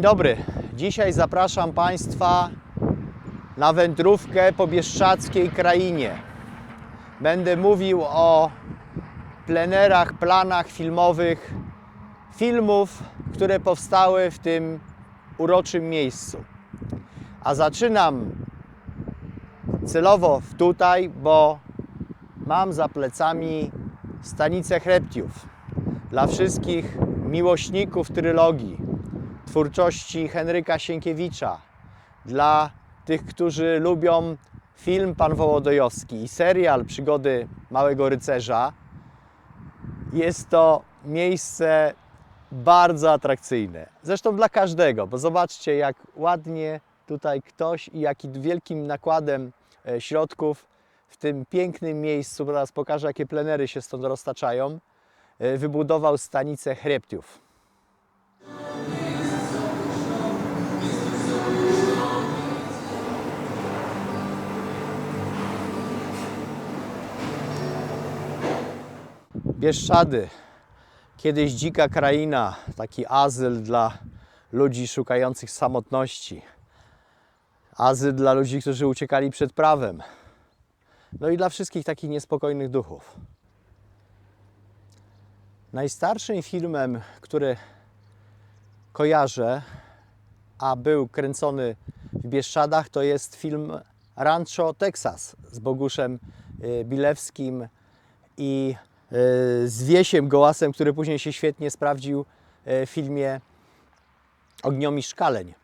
Dzień dobry. Dzisiaj zapraszam Państwa na wędrówkę po bieszczackiej krainie. Będę mówił o plenerach, planach filmowych, filmów, które powstały w tym uroczym miejscu. A zaczynam celowo tutaj, bo mam za plecami stanicę Chreptiów. Dla wszystkich miłośników trylogii, twórczości Henryka Sienkiewicza, dla tych, którzy lubią film Pan Wołodyjowski i serial Przygody Małego Rycerza, jest to miejsce bardzo atrakcyjne. Zresztą dla każdego, bo zobaczcie, jak ładnie tutaj ktoś i jakim wielkim nakładem e, środków w tym pięknym miejscu, teraz pokażę, jakie plenery się stąd roztaczają, e, wybudował stanicę Chreptiów. Bieszczady, kiedyś dzika kraina, taki azyl dla ludzi szukających samotności, azyl dla ludzi, którzy uciekali przed prawem, no i dla wszystkich takich niespokojnych duchów. Najstarszym filmem, który kojarzę, a był kręcony w Bieszczadach, to jest film Rancho Texas z Boguszem y, Bilewskim i z Wiesiem Gołasem, który później się świetnie sprawdził y, w filmie Ogniomistrz Szkaleń.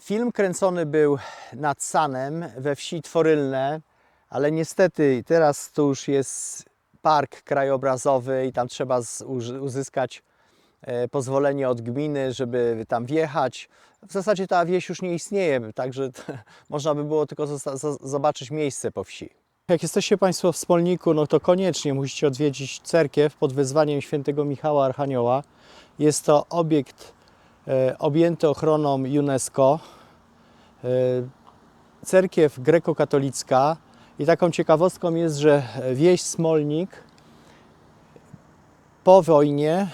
Film kręcony był nad Sanem we wsi Tworylne, ale niestety teraz to już jest park krajobrazowy i tam trzeba uzyskać e, pozwolenie od gminy, żeby tam wjechać. W zasadzie ta wieś już nie istnieje, także można by było tylko zobaczyć miejsce po wsi. Jak jesteście Państwo w Smolniku, no to koniecznie musicie odwiedzić cerkiew pod wezwaniem świętego Michała Archanioła. Jest to obiekt e, objęty ochroną UNESCO. E, cerkiew grekokatolicka i taką ciekawostką jest, że wieś Smolnik po wojnie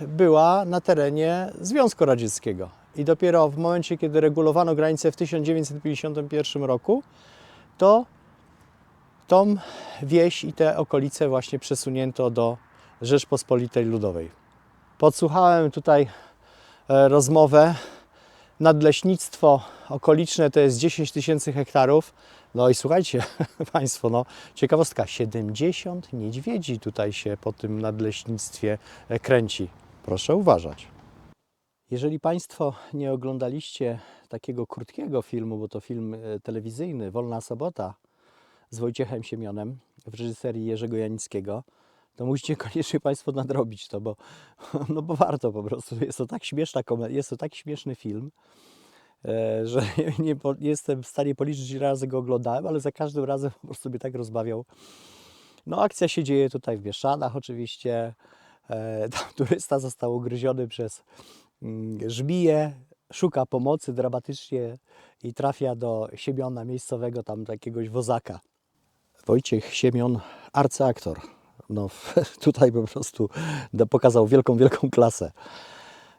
była na terenie Związku Radzieckiego. I dopiero w momencie, kiedy regulowano granice w 1951 roku, to tą wieś i te okolice właśnie przesunięto do Rzeczpospolitej Ludowej. Podsłuchałem tutaj e, rozmowę. Nadleśnictwo okoliczne to jest 10 tysięcy hektarów. No i słuchajcie Państwo, no ciekawostka, 70 niedźwiedzi tutaj się po tym nadleśnictwie e, kręci. Proszę uważać. Jeżeli Państwo nie oglądaliście takiego krótkiego filmu, bo to film e, telewizyjny Wolna Sobota z Wojciechem Siemionem w reżyserii Jerzego Janickiego, to musicie koniecznie Państwo nadrobić to, bo, no bo warto po prostu. Jest to tak śmieszna jest to tak śmieszny film, e, że nie, jestem w stanie policzyć, ile razy go oglądałem, ale za każdym razem po prostu mnie tak rozbawiał. No akcja się dzieje tutaj w Bieszczadach oczywiście. E, Tam turysta został ugryziony przez mm, żmiję, szuka pomocy dramatycznie i trafia do Siemiona miejscowego, tam jakiegoś wozaka. Wojciech Siemion, arcyaktor. No, tutaj po prostu pokazał wielką, wielką klasę.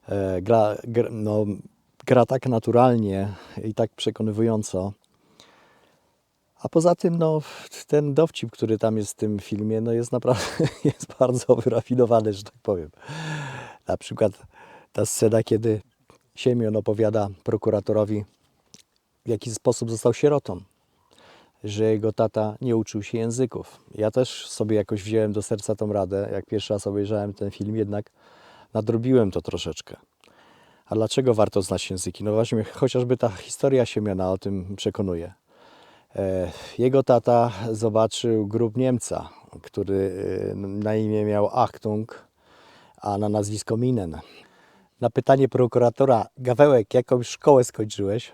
E, Gra, gra, no, gra tak naturalnie i tak przekonywująco. A poza tym, no, ten dowcip, który tam jest w tym filmie, no, jest naprawdę jest bardzo wyrafinowany, że tak powiem. Na przykład ta scena, kiedy Siemion opowiada prokuratorowi, w jaki sposób został sierotą że jego tata nie uczył się języków. Ja też sobie jakoś wziąłem do serca tą radę, jak pierwszy raz obejrzałem ten film, jednak nadrobiłem to troszeczkę. A dlaczego warto znać języki? No właśnie, chociażby ta historia Siemiona o tym przekonuje. E, Jego tata zobaczył grób Niemca, który e, na imię miał Achtung, a na nazwisko Minen. Na pytanie prokuratora, Gawełek, jaką szkołę skończyłeś?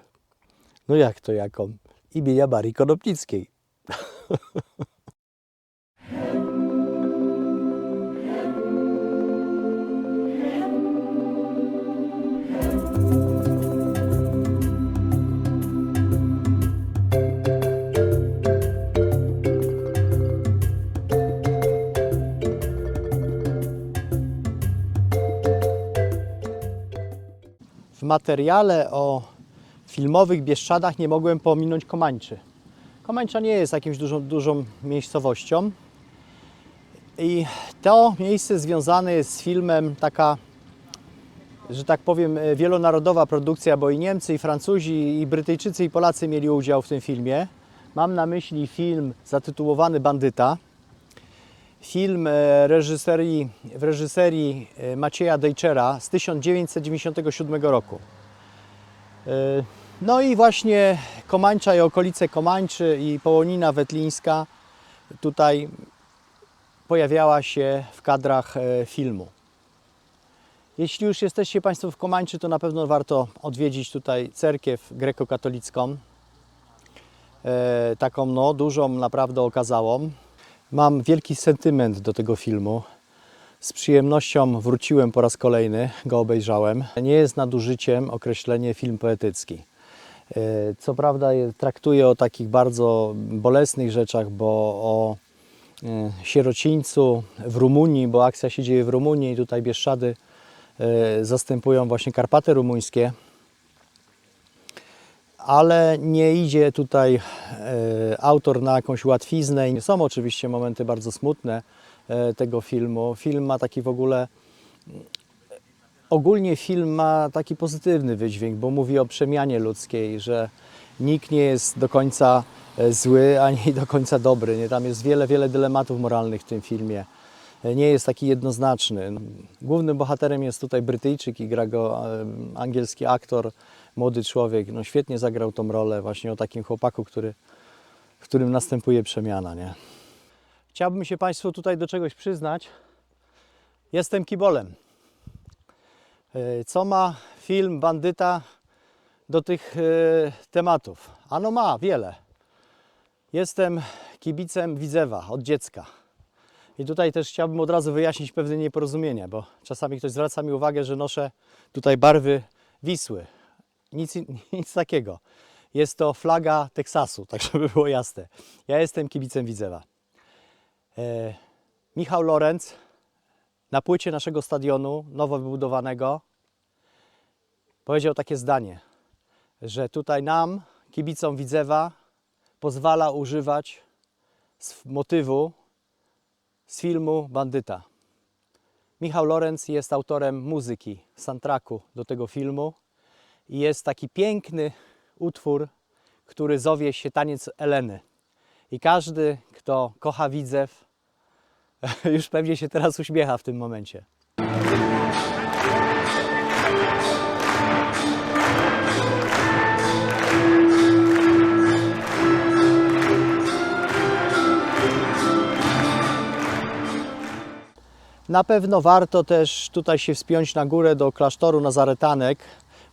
No jak to jaką? imienia Marii Konopnickiej. W materiale o filmowych Bieszczadach nie mogłem pominąć Komańczy. Komańcza nie jest jakimś dużą, dużą miejscowością i to miejsce związane jest z filmem taka, że tak powiem, e, wielonarodowa produkcja, bo i Niemcy, i Francuzi, i Brytyjczycy, i Polacy mieli udział w tym filmie. Mam na myśli film zatytułowany Bandyta. Film e, reżyserii, w reżyserii e, Macieja Dejczera z 1997 roku. No i właśnie Komańcza i okolice Komańczy i Połonina Wetlińska tutaj pojawiała się w kadrach e, filmu. Jeśli już jesteście Państwo w Komańczy, to na pewno warto odwiedzić tutaj cerkiew grekokatolicką. E, taką no, dużą, naprawdę okazałą. Mam wielki sentyment do tego filmu. Z przyjemnością wróciłem po raz kolejny, go obejrzałem. Nie jest nadużyciem określenie film poetycki. E, Co prawda traktuje o takich bardzo bolesnych rzeczach, bo o e, sierocińcu w Rumunii, bo akcja się dzieje w Rumunii i tutaj Bieszczady e, zastępują właśnie Karpaty rumuńskie. Ale nie idzie tutaj autor na jakąś łatwiznę. Są oczywiście momenty bardzo smutne tego filmu. Film ma taki w ogóle ogólnie film ma taki pozytywny wydźwięk, bo mówi o przemianie ludzkiej, że nikt nie jest do końca e, zły ani do końca dobry. Nie? Tam jest wiele, wiele dylematów moralnych w tym filmie. E, Nie jest taki jednoznaczny. Głównym bohaterem jest tutaj Brytyjczyk i gra go e, angielski aktor, młody człowiek. No, świetnie zagrał tą rolę właśnie o takim chłopaku, który, w którym następuje przemiana. Nie? Chciałbym się Państwu tutaj do czegoś przyznać. Jestem kibolem. E, Co ma film Bandyta do tych e, tematów? Ano ma wiele. Jestem kibicem Widzewa od dziecka. I tutaj też chciałbym od razu wyjaśnić pewne nieporozumienie, bo czasami ktoś zwraca mi uwagę, że noszę tutaj barwy Wisły. Nic, nic takiego. Jest to flaga Teksasu, tak żeby było jasne. Ja jestem kibicem Widzewa. E, Michał Lorenz na płycie naszego stadionu, nowo wybudowanego, powiedział takie zdanie, że tutaj nam, kibicom Widzewa, pozwala używać motywu z filmu Bandyta. Michał Lorenz jest autorem muzyki, soundtracku do tego filmu i jest taki piękny utwór, który zowie się Taniec Eleny. I każdy, kto kocha Widzew, już pewnie się teraz uśmiecha w tym momencie. Na pewno warto też tutaj się wspiąć na górę do klasztoru Nazaretanek,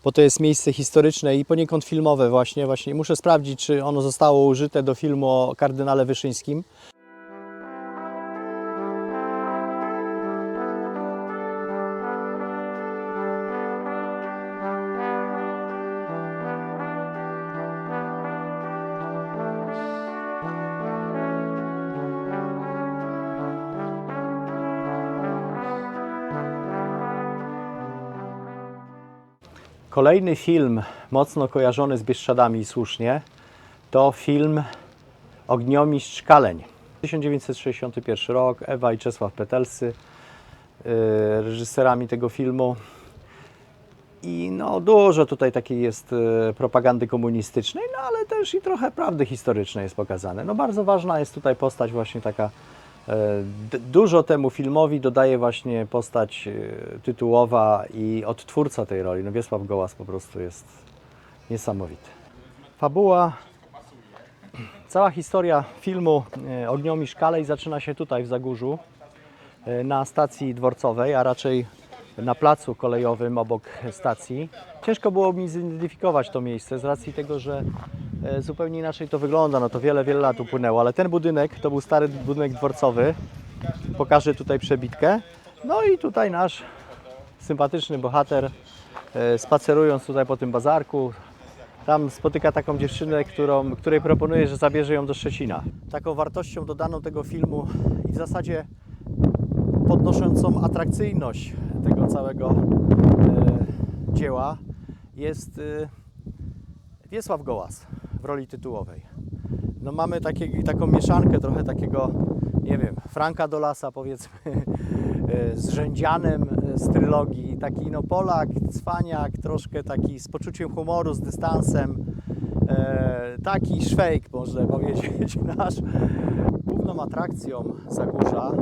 bo to jest miejsce historyczne i poniekąd filmowe właśnie. właśnie. Muszę sprawdzić, czy ono zostało użyte do filmu o kardynale Wyszyńskim. Kolejny film mocno kojarzony z Bieszczadami i słusznie to film Ogniomistrz Kaleń. 1961 rok, Ewa i Czesław Petelscy yy, reżyserami tego filmu. I no dużo tutaj takiej jest e, propagandy komunistycznej, no ale też i trochę prawdy historycznej jest pokazane. No bardzo ważna jest tutaj postać właśnie taka, dużo temu filmowi dodaje właśnie postać e, tytułowa i odtwórca tej roli. No Wiesław Gołas po prostu jest niesamowity. Fabuła, cała historia filmu e, Ogniomistrz Kalej zaczyna się tutaj w Zagórzu e, na stacji dworcowej, a raczej na placu kolejowym obok stacji. Ciężko było mi zidentyfikować to miejsce z racji tego, że e, zupełnie inaczej to wygląda. No to wiele, wiele lat upłynęło, ale ten budynek to był stary budynek dworcowy. Pokażę tutaj przebitkę. No i tutaj nasz sympatyczny bohater e, spacerując tutaj po tym bazarku, tam spotyka taką dziewczynę, którą, której proponuje, że zabierze ją do Szczecina. Taką wartością dodaną tego filmu i w zasadzie podnoszącą atrakcyjność tego całego e, dzieła jest y, Wiesław Gołas w roli tytułowej. No mamy takie, taką mieszankę trochę takiego, nie wiem, Franka Dolasa powiedzmy, y, z Rzędzianem y, z trylogii. Taki no Polak, cwaniak, troszkę taki z poczuciem humoru, z dystansem. E, taki szwejk, można powiedzieć, nasz. Główną atrakcją Zagórza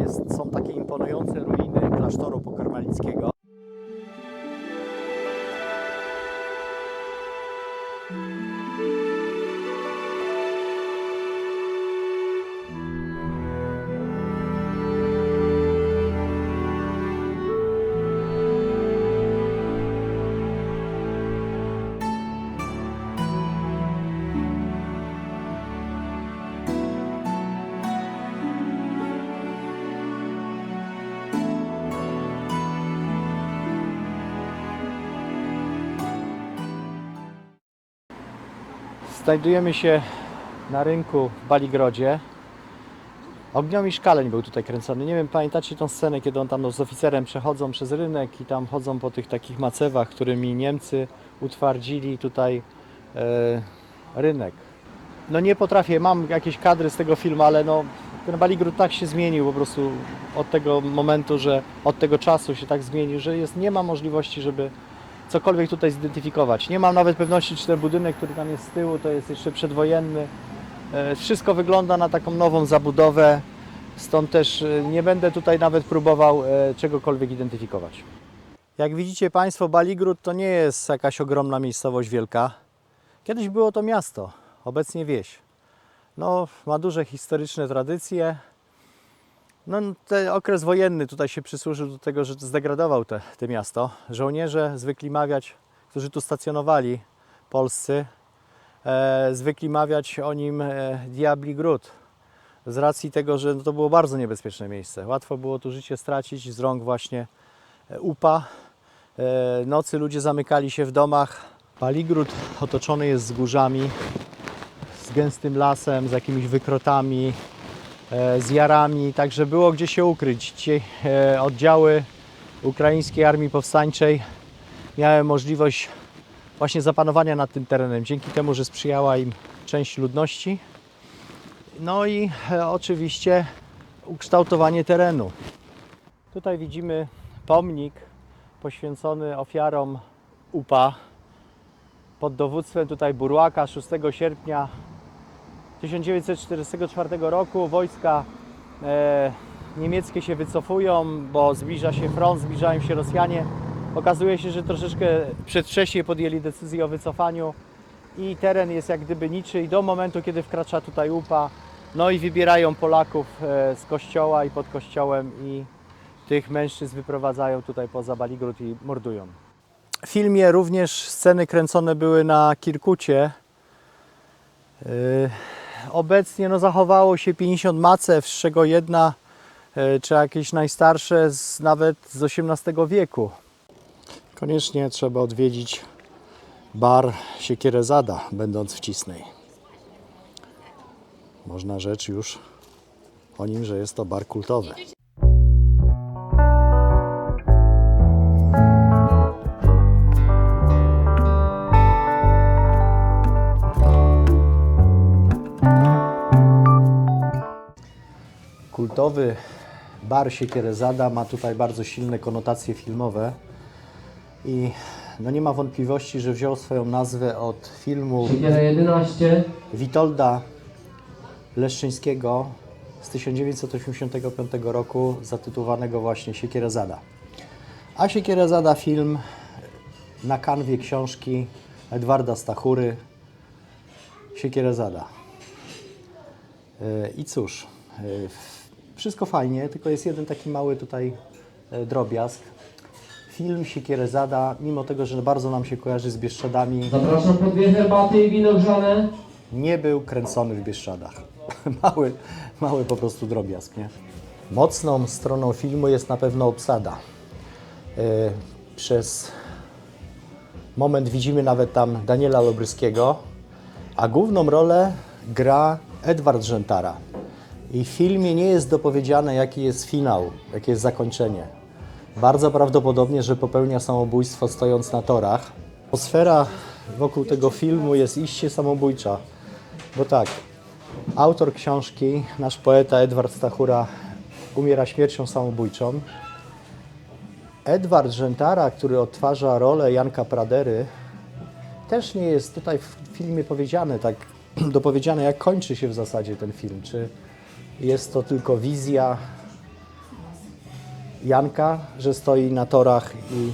jest, są takie imponujące ruiny klasztoru pokarmalickiego. Znajdujemy się na rynku w Baligrodzie. Ogniomistrz Kaleń był tutaj kręcony. Nie wiem, pamiętacie tą scenę, kiedy on tam z oficerem przechodzą przez rynek i tam chodzą po tych takich macewach, którymi Niemcy utwardzili tutaj e, rynek. No nie potrafię, mam jakieś kadry z tego filmu, ale no ten Baligród tak się zmienił po prostu od tego momentu, że od tego czasu się tak zmienił, że jest, nie ma możliwości, żeby cokolwiek tutaj zidentyfikować. Nie mam nawet pewności, czy ten budynek, który tam jest z tyłu, to jest jeszcze przedwojenny. E, Wszystko wygląda na taką nową zabudowę, stąd też e, nie będę tutaj nawet próbował e, czegokolwiek identyfikować. Jak widzicie Państwo, Baligród to nie jest jakaś ogromna miejscowość wielka. Kiedyś było to miasto, obecnie wieś. No, ma duże historyczne tradycje. No, ten okres wojenny tutaj się przysłużył do tego, że zdegradował te, te miasto. Żołnierze zwykli mawiać, którzy tu stacjonowali, polscy, e, zwykli mawiać o nim e, Diabli Gród. Z racji tego, że no, to było bardzo niebezpieczne miejsce. Łatwo było tu życie stracić z rąk właśnie e, upa. E, nocy ludzie zamykali się w domach. Paligród otoczony jest wzgórzami, z gęstym lasem, z jakimiś wykrotami, z jarami, także było gdzie się ukryć. Dzisiaj e, oddziały Ukraińskiej Armii Powstańczej miały możliwość właśnie zapanowania nad tym terenem, dzięki temu, że sprzyjała im część ludności. No i e, oczywiście ukształtowanie terenu. Tutaj widzimy pomnik poświęcony ofiarom UPA pod dowództwem tutaj Burłaka 6 sierpnia 1944 roku wojska e, niemieckie się wycofują, bo zbliża się front, zbliżają się Rosjanie. Okazuje się, że troszeczkę przedwcześnie podjęli decyzję o wycofaniu i teren jest jak gdyby niczyj do momentu, kiedy wkracza tutaj UPA. No i wybierają Polaków e, z kościoła i pod kościołem i tych mężczyzn wyprowadzają tutaj poza Baligród i mordują. W filmie również sceny kręcone były na Kirkucie. Yy, Obecnie no, zachowało się 50 macew, z czego jedna, e, czy jakieś najstarsze, z, nawet z XVIII wieku. Koniecznie trzeba odwiedzić bar Siekierezada, będąc w Cisnej. Można rzecz już o nim, że jest to bar kultowy. Kultowy bar Siekierezada ma tutaj bardzo silne konotacje filmowe i no nie ma wątpliwości, że wziął swoją nazwę od filmu Siekiera 11, Witolda Leszczyńskiego z 1985 roku zatytułowanego właśnie Siekierezada. A Siekierezada film na kanwie książki Edwarda Stachury Siekierezada. E, I cóż, e, wszystko fajnie, tylko jest jeden taki mały tutaj e, drobiazg. Film Siekierezada, mimo tego, że bardzo nam się kojarzy z Bieszczadami, zapraszam po dwie herbaty i wino grzane. nie był kręcony w Bieszczadach. mały, mały po prostu drobiazg, nie? Mocną stroną filmu jest na pewno obsada. Yy, przez moment widzimy nawet tam Daniela Lobryskiego, a główną rolę gra Edward Rzętara. I w filmie nie jest dopowiedziane, jaki jest finał, jakie jest zakończenie. Bardzo prawdopodobnie, że popełnia samobójstwo stojąc na torach. Atmosfera wokół tego filmu jest iście samobójcza. Bo tak, autor książki, nasz poeta Edward Stachura umiera śmiercią samobójczą. Edward Rzętara, który odtwarza rolę Janka Pradery, też nie jest tutaj w filmie powiedziane, tak dopowiedziane, jak kończy się w zasadzie ten film. Czy jest to tylko wizja Janka, że stoi na torach i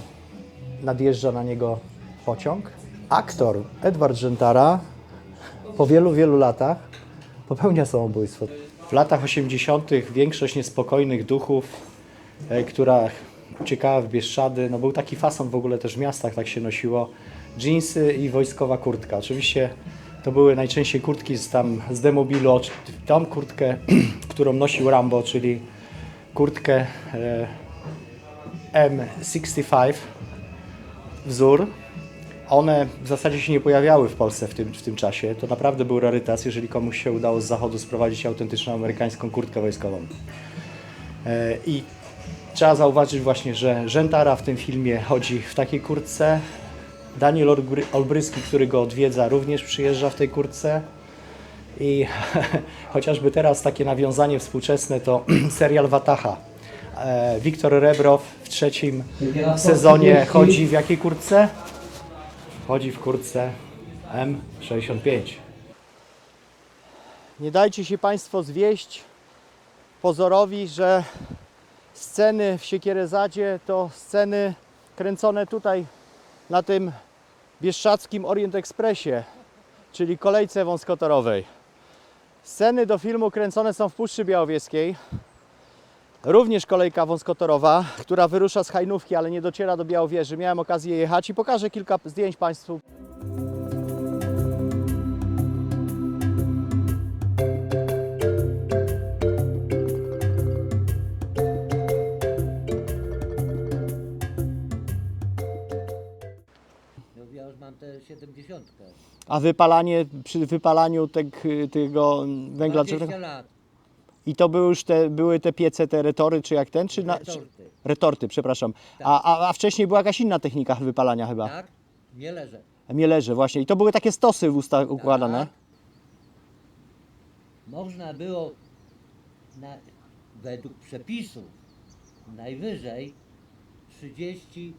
nadjeżdża na niego pociąg? Aktor Edward Rzętara po wielu, wielu latach popełnia samobójstwo. W latach 80. większość niespokojnych duchów, e, która uciekała w Bieszczady, no był taki fason w ogóle też w miastach, tak się nosiło, dżinsy i wojskowa kurtka. Oczywiście to były najczęściej kurtki z, tam, z demobilu, tą kurtkę, którą nosił Rambo, czyli kurtkę e, M65 wzór. One w zasadzie się nie pojawiały w Polsce w tym, w tym czasie. To naprawdę był rarytas, jeżeli komuś się udało z zachodu sprowadzić autentyczną amerykańską kurtkę wojskową. E, I trzeba zauważyć właśnie, że Rzętara w tym filmie chodzi w takiej kurtce. Daniel Olbry- Olbryski, który go odwiedza, również przyjeżdża w tej kurtce. I chociażby teraz takie nawiązanie współczesne to serial Wataha. E, Wiktor Rebrow w trzecim sezonie chodzi w jakiej kurtce? Chodzi w kurtce M65. Nie dajcie się Państwo zwieść pozorowi, że sceny w Siekierezadzie to sceny kręcone tutaj na tym bieszczackim Orient Expressie, czyli kolejce wąskotorowej. Sceny do filmu kręcone są w Puszczy Białowieskiej. Również kolejka wąskotorowa, która wyrusza z Hajnówki, ale nie dociera do Białowieży. Miałem okazję jechać i pokażę kilka zdjęć Państwu. Ja już mam tę 70. A wypalanie, przy wypalaniu tego, tego węgla 20 drzewnego. lat. I to były już te, były te piece, te retory, czy jak ten? Czy na, czy, Retorty. retorty, przepraszam. A, a, a wcześniej była jakaś inna technika wypalania chyba. Tak? Nie leżę. Właśnie. I to były takie stosy w ustach układane. Tak. Można było na, według przepisów najwyżej 30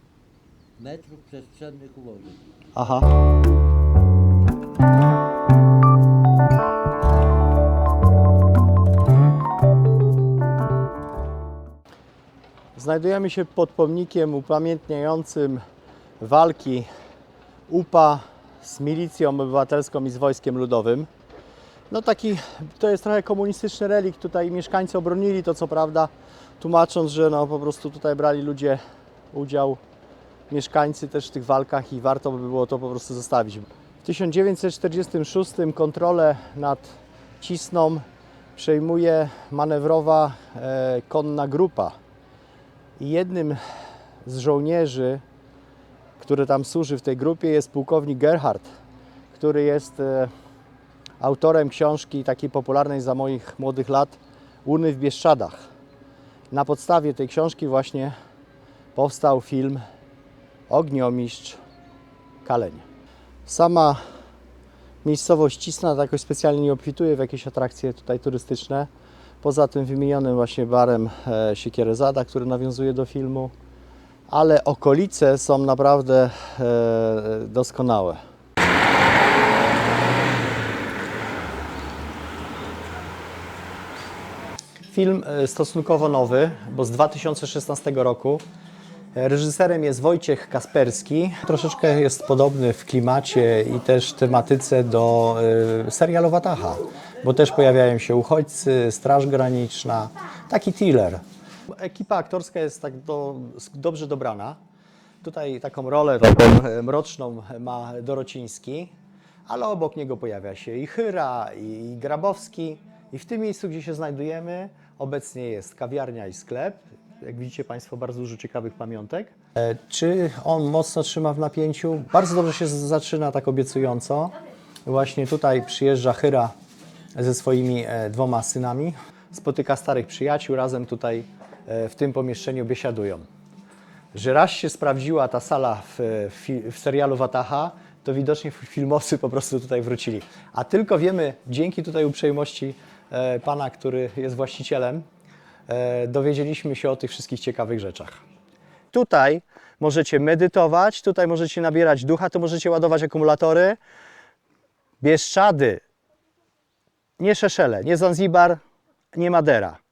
metrów przestrzennych ułożyć. Aha. Znajdujemy się pod pomnikiem upamiętniającym walki UPA z milicją obywatelską i z wojskiem ludowym. No taki, to jest trochę komunistyczny relikt. Tutaj mieszkańcy obronili to co prawda, tłumacząc, że no po prostu tutaj brali ludzie udział mieszkańcy też w tych walkach i warto by było to po prostu zostawić. W 1946 kontrolę nad Cisną przejmuje manewrowa e, konna grupa. I jednym z żołnierzy, który tam służy w tej grupie jest pułkownik Gerhard, który jest e, autorem książki takiej popularnej za moich młodych lat Łuny w Bieszczadach. Na podstawie tej książki właśnie powstał film Ogniomistrz Kaleń. Sama miejscowość Cisna jakoś specjalnie nie obfituje w jakieś atrakcje tutaj turystyczne. Poza tym wymienionym właśnie barem e, Siekierezada, który nawiązuje do filmu. Ale okolice są naprawdę e, doskonałe. Film e, stosunkowo nowy, bo z 2016 roku. E, Reżyserem jest Wojciech Kasperski. Troszeczkę jest podobny w klimacie i też tematyce do y, serialu Wataha, bo też pojawiają się uchodźcy, Straż Graniczna, taki thriller. Ekipa aktorska jest tak do, dobrze dobrana. Tutaj taką rolę taką e, mroczną ma Dorociński, ale obok niego pojawia się i Chyra, i Grabowski. I w tym miejscu, gdzie się znajdujemy, obecnie jest kawiarnia i sklep. Jak widzicie Państwo, bardzo dużo ciekawych pamiątek. E, Czy on mocno trzyma w napięciu? Bardzo dobrze się zaczyna, tak obiecująco. Właśnie tutaj przyjeżdża Hyra ze swoimi e, dwoma synami. Spotyka starych przyjaciół, razem tutaj e, w tym pomieszczeniu biesiadują. że raz się sprawdziła ta sala w, w, w serialu Wataha, to widocznie filmowcy po prostu tutaj wrócili. A tylko wiemy, dzięki tutaj uprzejmości pana, który jest właścicielem, dowiedzieliśmy się o tych wszystkich ciekawych rzeczach. Tutaj możecie medytować, tutaj możecie nabierać ducha, tu możecie ładować akumulatory. Bieszczady, nie Szeszele, nie Zanzibar, nie Madera.